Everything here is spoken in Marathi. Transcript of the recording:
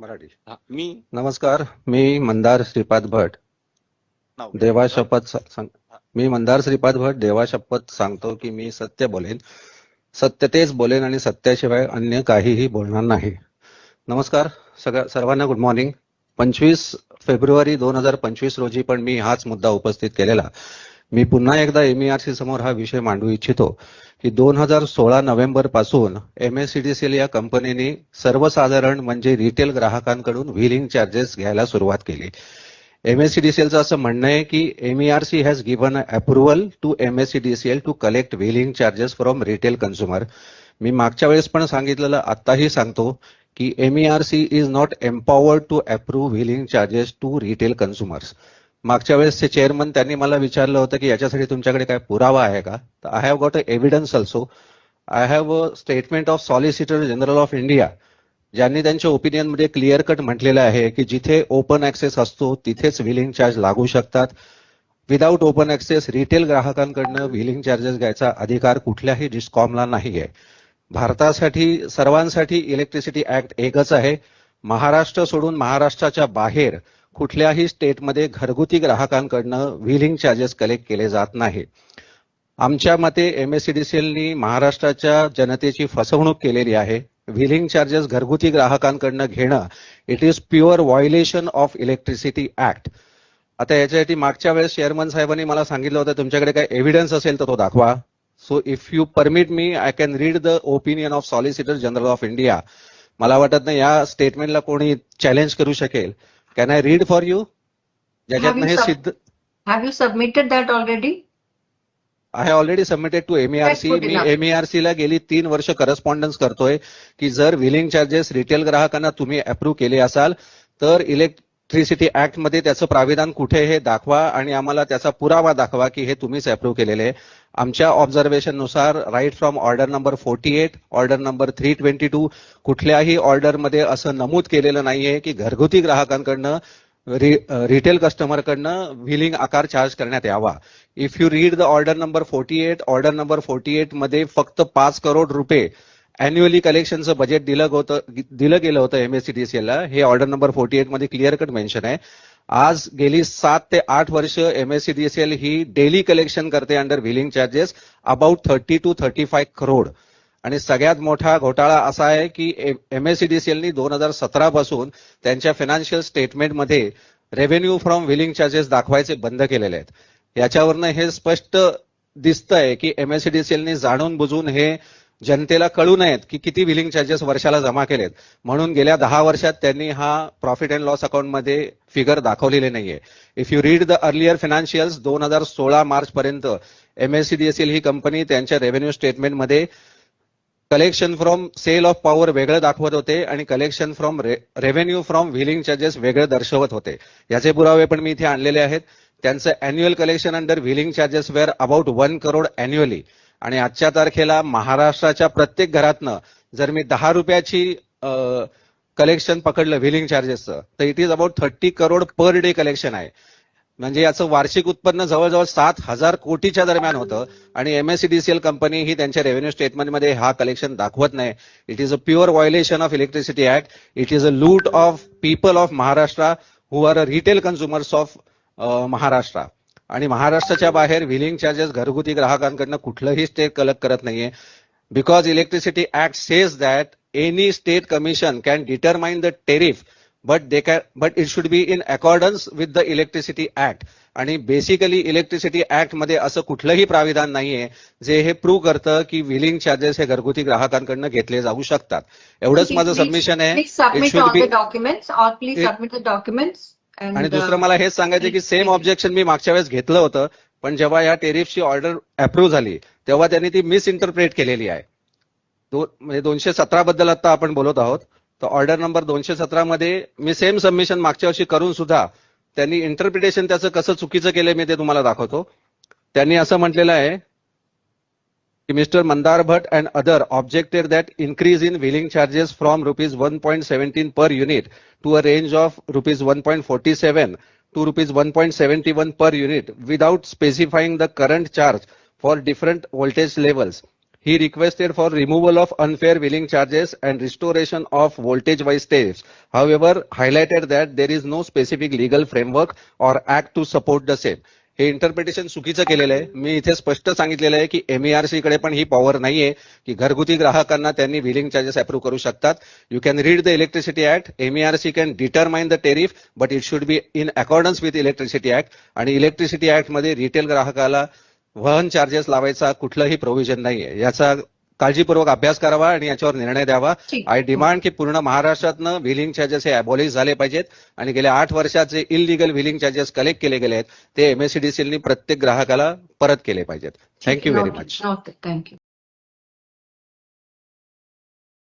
मराठी. मी नमस्कार मी मंदार श्रीपाद भट. देवा शपथ मी मंदार श्रीपाद भट देवा शपथ सांगतो की मी सत्य बोलेन. सत्य तेच बोलेन आणि सत्याशिवाय अन्य काहीही बोलणार नाही. नमस्कार सगळ्या सर्वांना गुड मॉर्निंग पंचवीस फेब्रुवारी दोन हजार पंचवीस रोजी पण मी हाच मुद्दा उपस्थित केलेला. मी पुन्हा एकदा एम ई आर सी समोर हा विषय मांडू इच्छितो की दोन हजार सोळा नोव्हेंबरपासून एमएससीडीसीएल या कंपनीने सर्वसाधारण म्हणजे रिटेल ग्राहकांकडून व्हिलिंग चार्जेस घ्यायला सुरुवात केली. एमएससीडीसीएलचं असं म्हणणं आहे की M E R C has given approval to M S C D C L to collect wheeling charges from retail consumer मी मागच्या वेळेस पण सांगितलेलं आत्ताही सांगतो की M E R C is not empowered to approve wheeling charges to retail consumers मागच्या वेळेसचे चेअरमन त्यांनी मला विचारलं होतं की याच्यासाठी तुमच्याकडे काय पुरावा आहे का? तर I have got a evidence also I have a statement of solicitor general of India ज्यांनी त्यांच्या ओपिनियनमध्ये क्लिअर कट म्हटलेलं आहे की जिथे ओपन ऍक्सेस असतो तिथेच व्हिलिंग चार्ज लागू शकतात. विदाऊट ओपन ऍक्सेस रिटेल ग्राहकांकडनं व्हिलिंग चार्जेस घ्यायचा अधिकार कुठल्याही डिस्कॉमला नाही आहे भारतासाठी सर्वांसाठी इलेक्ट्रिसिटी ऍक्ट एकच आहे. महाराष्ट्र सोडून महाराष्ट्राच्या बाहेर कुठल्याही स्टेटमध्ये घरगुती ग्राहकांकडनं व्हिलिंग चार्जेस कलेक्ट केले जात नाही. आमच्या मते एम एस सी डी सीएलनी महाराष्ट्राच्या जनतेची फसवणूक केलेली आहे. व्हिलिंग चार्जेस घरगुती ग्राहकांकडनं घेणं it is pure violation of electricity act आता याच्यासाठी मागच्या वेळेस चेअरमन साहेबांनी मला सांगितलं होतं तुमच्याकडे काय एव्हिडन्स असेल तर तो दाखवा. So if you permit me I can read the opinion of solicitor general of India मला वाटत नाही या स्टेटमेंटला कोणी चॅलेंज करू शकेल. Can I read for you ज्याच्यातनं हे सिद्ध Have you submitted that already? I have already submitted to MERC me. MERC ला गेली तीन वर्ष करस्पॉन्डन्स करतोय की जर व्हिलिंग चार्जेस रिटेल ग्राहकांना तुम्ही अप्रूव्ह केले असाल तर थ्री सिटी ऍक्टमध्ये त्याचं प्राविधान कुठे हे दाखवा आणि आम्हाला त्याचा पुरावा दाखवा की हे तुम्हीच अप्रूव्ह केलेले आहे. आमच्या ऑब्झर्वेशननुसार right from order number forty eight order number three twenty two कुठल्याही ऑर्डरमध्ये असं नमूद केलेलं नाहीये की घरगुती ग्राहकांकडनं रिटेल कस्टमरकडनं व्हिलिंग आकार चार्ज करण्यात यावा. If you read the order number forty eight order number forty एटमध्ये फक्त पाच करोड रुपये अॅन्युअली कलेक्शनचं बजेट दिलं होतं दिलं गेलं होतं एमएससीडीसीएल हे ऑर्डर नंबर फोर्टी एटमध्ये क्लिअर कट मेन्शन आहे. आज गेली सात ते आठ वर्ष एमएससीडीसीएल ही डेली कलेक्शन करते under wheeling charges about thirty two thirty five crore आणि सगळ्यात मोठा घोटाळा असा आहे की एमएससीडीसीएलनी दोन हजार सतरा पासून त्यांच्या फायनान्शियल स्टेटमेंटमध्ये रेव्हेन्यू फ्रॉम व्हिलिंग चार्जेस दाखवायचे बंद केलेले आहेत. याच्यावरनं हे स्पष्ट दिसतंय की एमएससीडीसीएलनी जाणून बुजून हे जनतेला कळू नयेत की किती विलिंग चार्जेस वर्षाला जमा केलेत. म्हणून गेल्या दहा वर्षात त्यांनी हा प्रॉफिट अँड लॉस अकाउंटमध्ये फिगर दाखवलेले नाहीये. If you read the earlier financials दोन हजार सोळा मार्च पर्यंत एमएससीडीएसएल ही कंपनी त्यांच्या रेव्हेन्यू स्टेटमेंटमध्ये collection from sale of power वेगळं दाखवत होते आणि collection from revenue from wheeling charges वेगळं दर्शवत होते. याचे पुरावे पण मी इथे आणलेले आहेत. त्यांचं annual collection under wheeling charges were about one crore annually आणि आजच्या तारखेला महाराष्ट्राच्या प्रत्येक घरातनं जर मी दहा रुपयाची कलेक्शन पकडलं व्हिलिंग चार्जेसचं तर it is about thirty crore per day collection आहे. म्हणजे याचं वार्षिक उत्पन्न जवळजवळ सात हजार कोटीच्या दरम्यान होतं आणि एमएससीडीसीएल कंपनी ही त्यांच्या रेव्हेन्यू स्टेटमेंटमध्ये हा कलेक्शन दाखवत नाही. It is a pure violation of electricity act it is a loot of people of Maharashtra who are a retail consumers of Maharashtra आणि महाराष्ट्राच्या बाहेर व्हिलिंग चार्जेस घरगुती ग्राहकांकडनं कुठलंही स्टेट कलेक्ट करत नाहीये. Because electricity act says that any state commission can determine the tariff but they can but it should be in accordance with the electricity act आणि बेसिकली इलेक्ट्रिसिटी ऍक्टमध्ये असं कुठलंही प्राविधान नाहीये जे हे प्रूव्ह करतं की व्हिलिंग चार्जेस हे घरगुती ग्राहकांकडनं घेतले जाऊ शकतात. एवढंच माझं सबमिशन आहे. Please submit should all आणि दुसरं uh, मला हेच सांगायचं की सेम ऑब्जेक्शन मी मागच्या वेळेस घेतलं होतं पण जेव्हा या टेरिफची ऑर्डर अप्रूव्ह झाली तेव्हा त्यांनी ती मिसइंटरप्रेट केलेली आहे. म्हणजे दोनशे सतरा बद्दल आता आपण बोलत आहोत. तर ऑर्डर नंबर दोनशे सतरा मध्ये मी सेम सबमिशन मागच्या वर्षी करून सुद्धा त्यांनी इंटरप्रिटेशन त्याचं कसं चुकीचं केलंय मी ते तुम्हाला दाखवतो. त्यांनी असं म्हटलेलं आहे Mr. Mandar Bhatt and other objected that increase in wheeling charges from rupees 1.17 per unit to a range of rupees 1.47 to rupees 1.71 per unit without specifying the current charge for different voltage levels. He requested for removal of unfair wheeling charges and restoration of voltage-wise tariffs. However, highlighted that there is no specific legal framework or act to support the same. हे इंटरप्रिटेशन चुकीचं केलेलं आहे. मी इथे स्पष्ट सांगितलेलं आहे की एमईआरसी कडे पण ही पॉवर नाहीये की घरगुती ग्राहकांना त्यांनी बिलिंग चार्जेस अप्रूव्ह करू शकतात. You can read the electricity act MERC can determine the tariff but it should be in accordance with electricity act आणि इलेक्ट्रिसिटी ऍक्टमध्ये रिटेल ग्राहकाला वहन चार्जेस लावायचा कुठलंही प्रोव्हिजन नाहीये. याचा काळजीपूर्वक अभ्यास करावा आणि याच्यावर निर्णय द्यावा. आय डिमांड की पूर्ण महाराष्ट्रातनं व्हिलिंग चार्जेस हे अबॉलिश झाले पाहिजेत. आणि गेल्या आठ वर्षात जे इलिगल व्हिलिंग चार्जेस कलेक्ट केले गेले आहेत ते एमएससीडीसीएलनी प्रत्येक ग्राहकाला परत केले पाहिजेत. Thank you very much you.